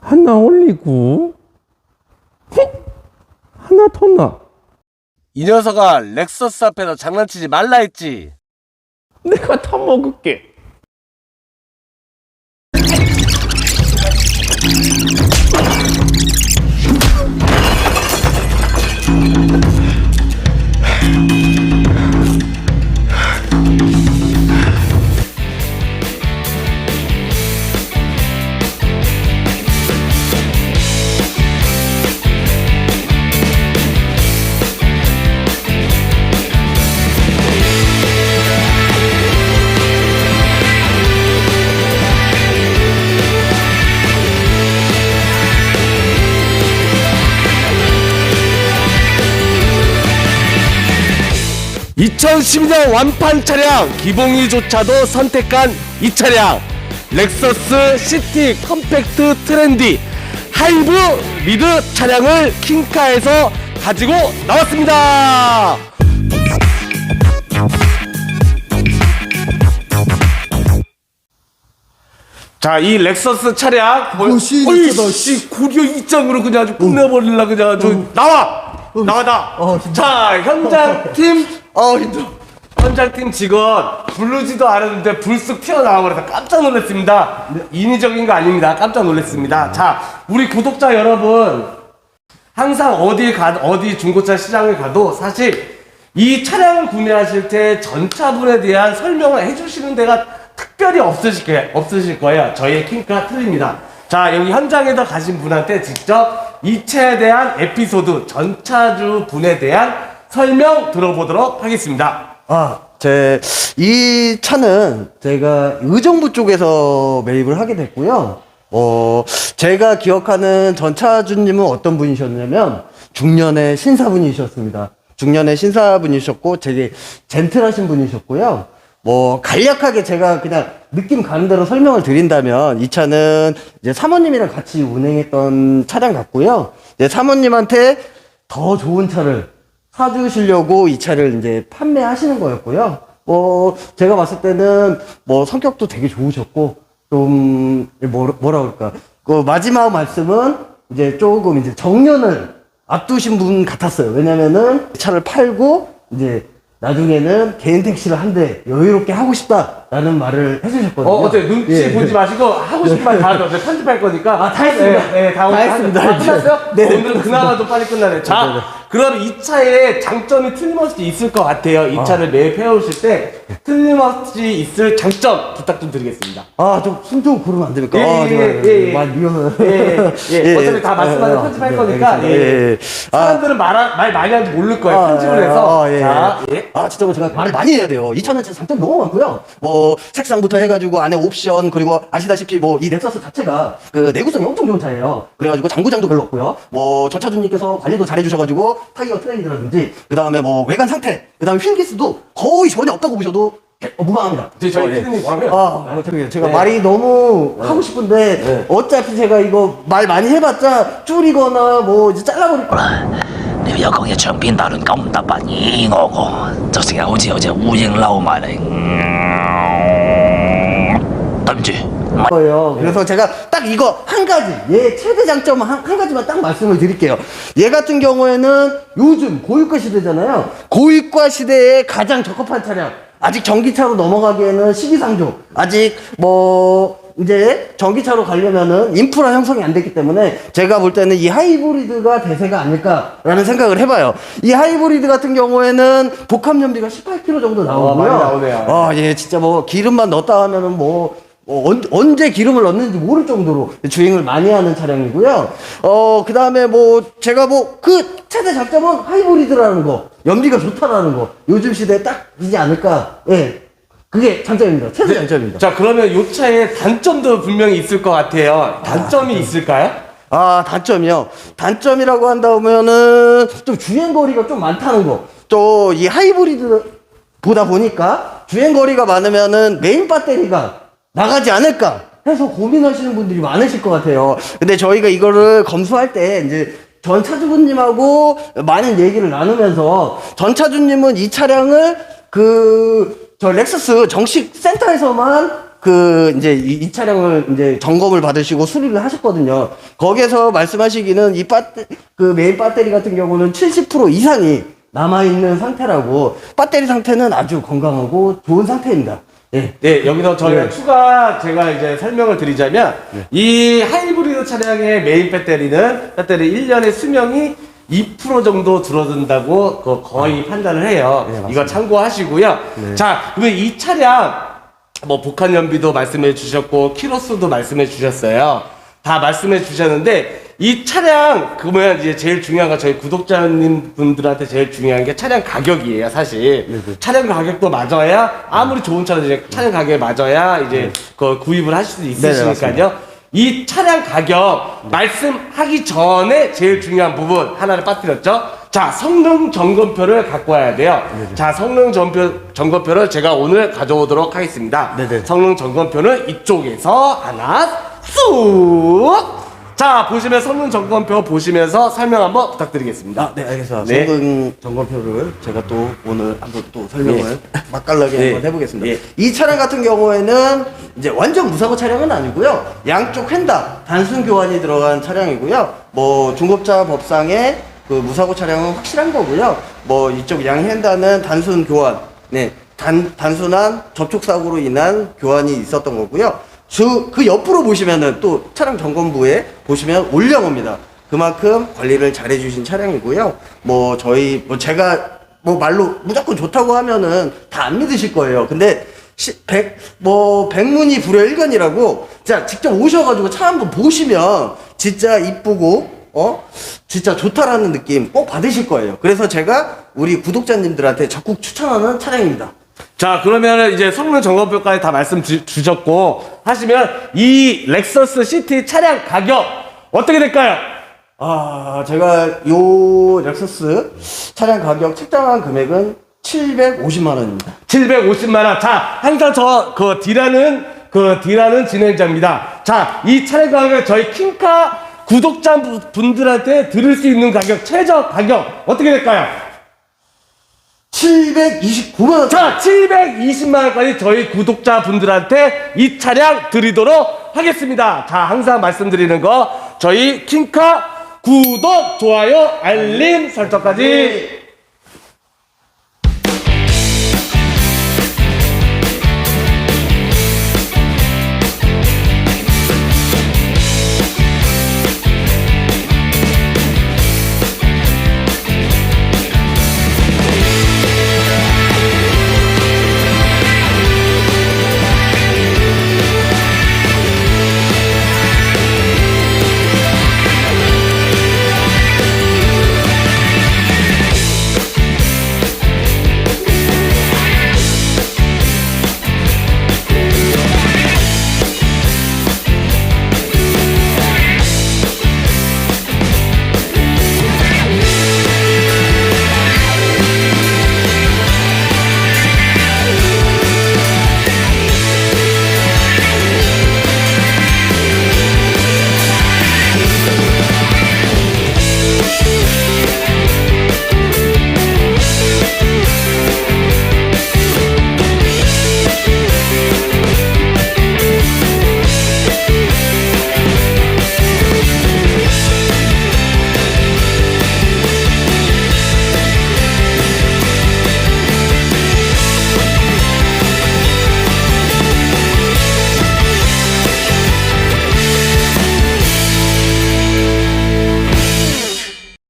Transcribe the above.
하나 올리고 휙! 하나 더 나. 이 녀석아 렉서스 앞에서 장난치지 말라 했지. 내가 다 먹을게. (2012년) 완판 차량 기봉이조차도 선택한 이 차량 렉서스 시티 컴팩트 트렌디 하이브 리드 차량을 킹카에서 가지고 나왔습니다 자, 이 렉서스 차량 어, 씨, 어이. 씨, 고려 입장으로 그냥 아주 끝내버릴라 그냥 아주 나와! 나와다! 어, 진짜. 자, 현장 팀 아 힘들어. 현장팀 직원 부르지도 않았는데 불쑥 튀어나와 버려서 깜짝 놀랐습니다. 인위적인 거 아닙니다. 깜짝 놀랐습니다. 자, 우리 구독자 여러분 항상 어디 가 어디 중고차 시장을 가도 사실 이 차량을 구매하실 때 전차분에 대한 설명을 해주시는 데가 특별히 없으실 거예요. 없으실 거예요. 저희의 킹카 틀립니다. 자, 여기 현장에서 가신 분한테 직접 이 차에 대한 에피소드 전차주 분에 대한 설명 들어보도록 하겠습니다. 아, 제, 이 차는 제가 의정부 쪽에서 매입을 하게 됐고요. 어, 제가 기억하는 전차주님은 어떤 분이셨냐면, 중년의 신사분이셨습니다. 중년의 신사분이셨고, 되게 젠틀하신 분이셨고요. 뭐, 간략하게 제가 그냥 느낌 가는 대로 설명을 드린다면, 이 차는 이제 사모님이랑 같이 운행했던 차량 같고요. 이제 사모님한테 더 좋은 차를 사주시려고 이 차를 이제 판매하시는 거였고요. 뭐, 제가 봤을 때는 뭐 성격도 되게 좋으셨고, 좀, 뭐, 뭐라 그럴까. 그 마지막 말씀은 이제 조금 이제 정년을 앞두신 분 같았어요. 왜냐면은 차를 팔고, 이제 나중에는 개인 택시를 한 대 여유롭게 하고 싶다라는 말을 해주셨거든요. 어, 어때 눈치 예. 보지 마시고 하고 싶은 말 다 하죠. 편집할 거니까. 아, 다 했습니다. 네, 네, 다, 다 오늘 했습니다. 다 끝났어요? 네, 네, 오늘은 그나마 좀 빨리 끝나네. 자, 네, 네. 그럼 이 차에 장점이 틀림없이 있을 것 같아요. 이 차를 매입해 오실 때 틀림없이 있을 장점 부탁 좀 드리겠습니다. 아, 좀숨좀 고르면 안 됩니까? 예, 아, 예, 제가 예, 예. 많이 위험해. 예, 예, 예. 어차피 다 말씀하면 예, 편집할 예, 거니까. 알겠습니다. 예, 예. 예, 예. 아, 사람들은 말, 말 많이 하는지 모를 거예요. 아, 편집을 예, 해서. 아, 예. 자, 예. 아, 진짜 뭐 제가 말을 많이 해야 돼요. 이 차는 진짜 장점 너무 많고요. 뭐, 색상부터 해가지고 안에 옵션, 그리고 아시다시피 뭐, 이 렉서스 자체가 그 내구성이 엄청 좋은 차예요. 그래가지고 장구장도 별로 없고요. 뭐, 전차주님께서 관리도 잘해주셔가지고 타이어 트레이드라든지, 그 다음에 뭐, 외관 상태, 그 다음에 휠기스도 거의 전혀 없다고 보셔도 어, 무방합니다. 저희, 저희 어, 예. 피디님 뭐라고요? 아, 아, 저기 제가 네. 말이 너무 하고 싶은데 네. 어차피 제가 이거 말 많이 해봤자 줄이거나 뭐 이제 잘라버릴 거 你要講嘢長篇大論九唔搭八，咦我個就成日好似有隻烏蠅嬲埋嚟。嗯對唔住，唔係 거예요. 그래서 제가 딱 이거 한 가지, 얘 최대 장점 한, 한 가지만 딱 말씀을 드릴게요. 얘 같은 경우에는 요즘 고유가 시대잖아요. 고유가 시대에 가장 적합한 차량. 아직 전기차로 넘어가기에는 시기상조. 아직 뭐, 이제 전기차로 가려면은 인프라 형성이 안 됐기 때문에 제가 볼 때는 이 하이브리드가 대세가 아닐까라는 생각을 해봐요. 이 하이브리드 같은 경우에는 복합 연비가 18km 정도 나오고요. 나오네요. 아, 예, 진짜 뭐 기름만 넣었다 하면은 뭐, 뭐 언, 언제 기름을 넣는지 모를 정도로 주행을 많이 하는 차량이고요. 어, 그 다음에 뭐, 제가 뭐, 그 최대 장점은 하이브리드라는 거, 연비가 좋다라는 거, 요즘 시대에 딱이지 않을까. 예. 그게 장점입니다. 최대 장점입니다. 자, 그러면 이 차에 단점도 분명히 있을 것 같아요. 단점이 있을까요? 아, 단점이요. 단점이라고 한다면은 좀 주행거리가 좀 많다는 거. 또 이 하이브리드 보다 보니까 주행거리가 많으면은 메인 배터리가 나가지 않을까 해서 고민하시는 분들이 많으실 것 같아요. 근데 저희가 이거를 검수할 때 이제 전 차주분님하고 많은 얘기를 나누면서 전 차주님은 이 차량을 그 저 렉서스 정식 센터에서만 그 이제 이, 이 차량을 이제 점검을 받으시고 수리를 하셨거든요. 거기에서 말씀하시기는 이 배터 그 메인 배터리 같은 경우는 70% 이상이 남아 있는 상태라고 배터리 상태는 아주 건강하고 좋은 상태입니다. 예. 네, 여기서 저희가 네. 추가 제가 이제 설명을 드리자면 이 하이브리드 차량의 메인 배터리는 배터리 1년의 수명이 2% 정도 줄어든다고 그 거의 판단을 해요. 네. 이거 참고하시고요. 자, 그러면 이 차량 뭐 북한 연비도 말씀해 주셨고 키로수도 말씀해 주셨어요. 다 말씀해 주셨는데 이 차량 그러면 이제 제일 중요한 건 저희 구독자님 분들한테 제일 중요한 게 차량 가격이에요, 사실. 차량 가격도 맞아야 아무리 좋은 차는 이제 차량 가격에 맞아야 이제 그 구입을 하실 수 있으시니까요. 이 차량 가격 말씀하기 전에 제일 중요한 부분 하나를 빠뜨렸죠. 자, 성능 점검표를 갖고 와야 돼요. 자, 성능 점표, 점검표를 제가 오늘 가져오도록 하겠습니다. 네네. 성능 점검표는 이쪽에서 하나 쑥. 자, 보시면 성능 점검표 보시면서 설명 한번 부탁드리겠습니다. 아, 네, 알겠습니다. 네. 성능 점검표를 제가 또 오늘 한번 또 설명을 맛깔나게 네. 한번 해보겠습니다. 예. 이 차량 같은 경우에는 이제 완전 무사고 차량은 아니고요. 양쪽 휀다 단순 교환이 들어간 차량이고요. 뭐 중급차 법상에 그 무사고 차량은 확실한 거고요. 뭐 이쪽 양 휀다는 단순 교환, 네, 단 단순한 접촉 사고로 인한 교환이 있었던 거고요. 주, 그 옆으로 보시면은 또 차량 점검부에 보시면 올려옵니다. 그만큼 관리를 잘 해주신 차량이고요. 뭐 저희 뭐 제가 뭐 말로 무조건 좋다고 하면은 다 안 믿으실 거예요. 근데 시, 백, 뭐 백문이 불여 일견이라고 자 직접 오셔가지고 차 한번 보시면 진짜 이쁘고 어 진짜 좋다라는 느낌 꼭 받으실 거예요. 그래서 제가 우리 구독자님들한테 적극 추천하는 차량입니다. 자, 그러면 이제 성능 점검표까지 다 말씀 주, 주셨고 하시면 이 렉서스 시티 차량 가격 어떻게 될까요? 아, 제가 요 렉서스 차량 가격 책정한 금액은 750만 원입니다. 750만 원. 자, 항상 저 그 D라는 그 D라는 진행자입니다. 자, 이 차량 가격 저희 킹카 구독자 부- 분들한테 들을 수 있는 가격 최저 가격 어떻게 될까요? 729만 원. 자, 720만 원까지 저희 구독자 분들한테 이 차량 드리도록 하겠습니다. 자, 항상 말씀드리는 거 저희 킹카 구독, 좋아요, 알림 설정까지